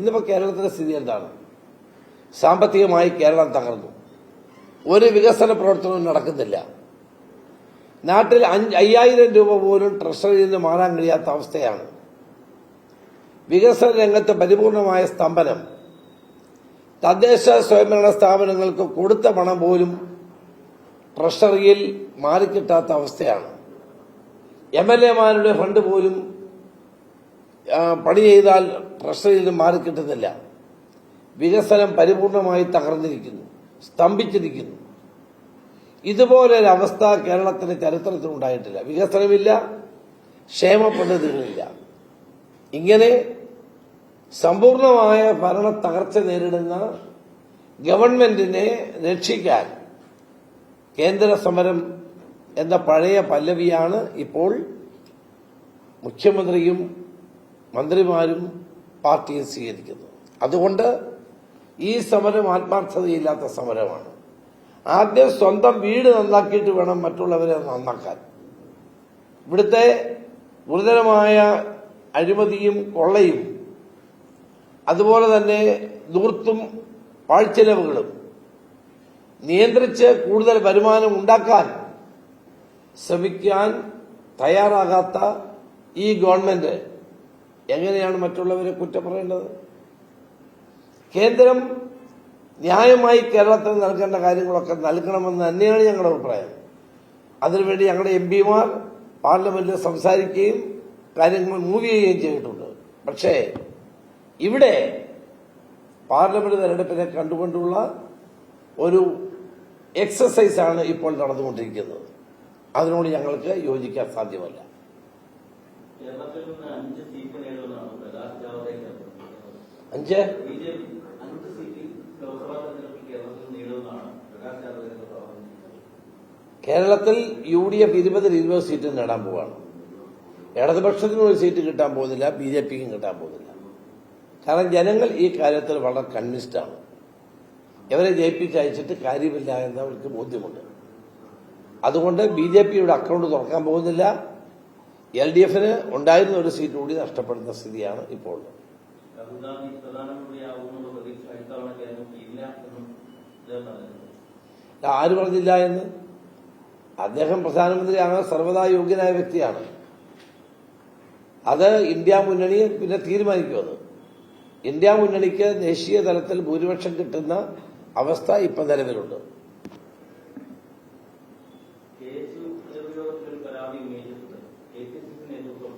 ഇന്നിപ്പോ കേരളത്തിന്റെ സ്ഥിതി എന്താണ്? സാമ്പത്തികമായി കേരളം തകർന്നു. ഒരു വികസന പ്രവർത്തനവും നടക്കുന്നില്ല. നാട്ടിൽ അയ്യായിരം രൂപ പോലും ട്രഷറിയിൽ നിന്ന് മാറാൻ കഴിയാത്ത അവസ്ഥയാണ്. വികസന രംഗത്ത് പരിപൂർണമായ സ്തംഭനം. തദ്ദേശ സ്വയംഭരണ സ്ഥാപനങ്ങൾക്ക് കൊടുത്ത പണം പോലും ട്രഷറിയിൽ മാറിക്കിട്ടാത്ത അവസ്ഥയാണ്. എം എൽ എമാരുടെ ഫണ്ട് പോലും പണി ചെയ്താൽ പ്രഷറിൽ നിന്ന് മാറിക്കിട്ടുന്നില്ല വികസനം പരിപൂർണമായി തകർന്നിരിക്കുന്നു. സ്തംഭിച്ചിരിക്കുന്നു. ഇതുപോലൊരവസ്ഥ കേരളത്തിന് ചരിത്രത്തിൽ ഉണ്ടായിട്ടില്ല. വികസനമില്ല ക്ഷേമ പദ്ധതികളില്ല. ഇങ്ങനെ സമ്പൂർണമായ ഭരണ തകർച്ച നേരിടുന്ന ഗവൺമെന്റിനെ രക്ഷിക്കാൻ കേന്ദ്ര സമരം എന്ന പഴയ പല്ലവിയാണ് ഇപ്പോൾ മുഖ്യമന്ത്രിയും മന്ത്രിമാരും പാർട്ടിയും സ്വീകരിക്കുന്നത് അതുകൊണ്ട് ഈ സമരം ആത്മാർത്ഥതയില്ലാത്ത സമരമാണ്. ആദ്യം സ്വന്തം വീട് നന്നാക്കിയിട്ട് വേണം മറ്റുള്ളവരെ നന്നാക്കാൻ. ഇവിടുത്തെ ഗുരുതരമായ അഴിമതിയും കൊള്ളയും അതുപോലെ തന്നെ ദൂർത്തും പാഴ്ചെലവുകളും നിയന്ത്രിച്ച് കൂടുതൽ വരുമാനം ഉണ്ടാക്കാൻ ശ്രമിക്കാൻ തയ്യാറാകാത്ത ഈ ഗവൺമെന്റ് എങ്ങനെയാണ് മറ്റുള്ളവരെ കുറ്റം പറയേണ്ടത്? കേന്ദ്രം ന്യായമായി കേരളത്തിന് നൽകേണ്ട കാര്യങ്ങളൊക്കെ നൽകണമെന്ന് തന്നെയാണ് ഞങ്ങളുടെ അഭിപ്രായം. അതിനുവേണ്ടി ഞങ്ങളുടെ എം പിമാർ പാർലമെന്റിൽ സംസാരിക്കുകയും കാര്യങ്ങൾ മൂവ് ചെയ്യുകയും ചെയ്തിട്ടുണ്ട്. പക്ഷേ ഇവിടെ പാർലമെന്റ് തെരഞ്ഞെടുപ്പിനെ കണ്ടുകൊണ്ടുള്ള ഒരു എക്സസൈസാണ് ഇപ്പോൾ നടന്നുകൊണ്ടിരിക്കുന്നത്. അതിനോട് ഞങ്ങൾക്ക് യോജിക്കാൻ സാധ്യമല്ല. കേരളത്തിൽ നിന്ന് അഞ്ച് സീറ്റ് നേടുമെന്നാണ് പ്രകാശ് ജാവദേക്കർ അഞ്ച്? ബി ജെ പി അഞ്ച് സീറ്റ് ലോക്സഭാ തെരഞ്ഞെടുപ്പിൽ കേരളത്തിൽ നിന്ന് നേടുമെന്നാണ് പ്രകാശ് ജാവദേക്കർ പറഞ്ഞത് കേരളത്തിൽ യു ഡി എഫ് ഇരുപതിൽ ഇരുപത് സീറ്റ് നേടാൻ പോവാണ്. ഇടതുപക്ഷത്തിന് ഒരു സീറ്റ് കിട്ടാൻ പോകുന്നില്ല ബി ജെ പിക്കും കിട്ടാൻ പോകുന്നില്ല. കാരണം ജനങ്ങൾ ഈ കാര്യത്തിൽ വളരെ കൺവിൻസ്ഡ് ആണ്. ഇവരെ ജയിപ്പിച്ച് അയച്ചിട്ട് കാര്യമില്ല എന്നവർക്ക് ബോധ്യമുണ്ട്. അതുകൊണ്ട് ബി ജെ പിയുടെ അക്കൗണ്ട് തുറക്കാൻ പോകുന്നില്ല. എൽ ഡി എഫിന് ഉണ്ടായിരുന്ന ഒരു സീറ്റ് കൂടി നഷ്ടപ്പെടുന്ന സ്ഥിതിയാണ് ഇപ്പോൾ. ആര് പറഞ്ഞില്ല എന്ന്? അദ്ദേഹം പ്രധാനമന്ത്രിയാകാൻ സർവതാ യോഗ്യനായ വ്യക്തിയാണ്. അത് ഇന്ത്യ മുന്നണി പിന്നെ തീരുമാനിക്കും അത്. ഇന്ത്യ മുന്നണിക്ക് ദേശീയ തലത്തിൽ ഭൂരിപക്ഷം കിട്ടുന്ന അവസ്ഥ ഇപ്പൊ നിലവിലുണ്ട് കെ എസ് യു നേതൃയോഗത്തിൽ ഒരു പരാതി ഉന്നയിച്ചിട്ടുണ്ട് കെ പി സി സി നേതൃത്വം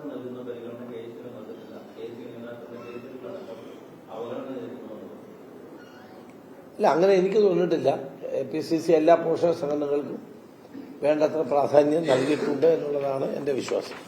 യൂത്ത് നൽകുന്ന പരിഗണന കെ എസ് യുവിന് നൽകുന്നില്ല കെ എസ് യു നേതാക്കളുടെ കേസുകളടക്കം അവഗണന നേരിടുന്നുണ്ട് ഇല്ല അങ്ങനെ എനിക്ക് തോന്നിയിട്ടില്ല. എ പി സി സി എല്ലാ പോഷക സംഘടനകൾക്കും വേണ്ടത്ര പ്രാധാന്യം നൽകിയിട്ടുണ്ട് എന്നുള്ളതാണ് എന്റെ വിശ്വാസം.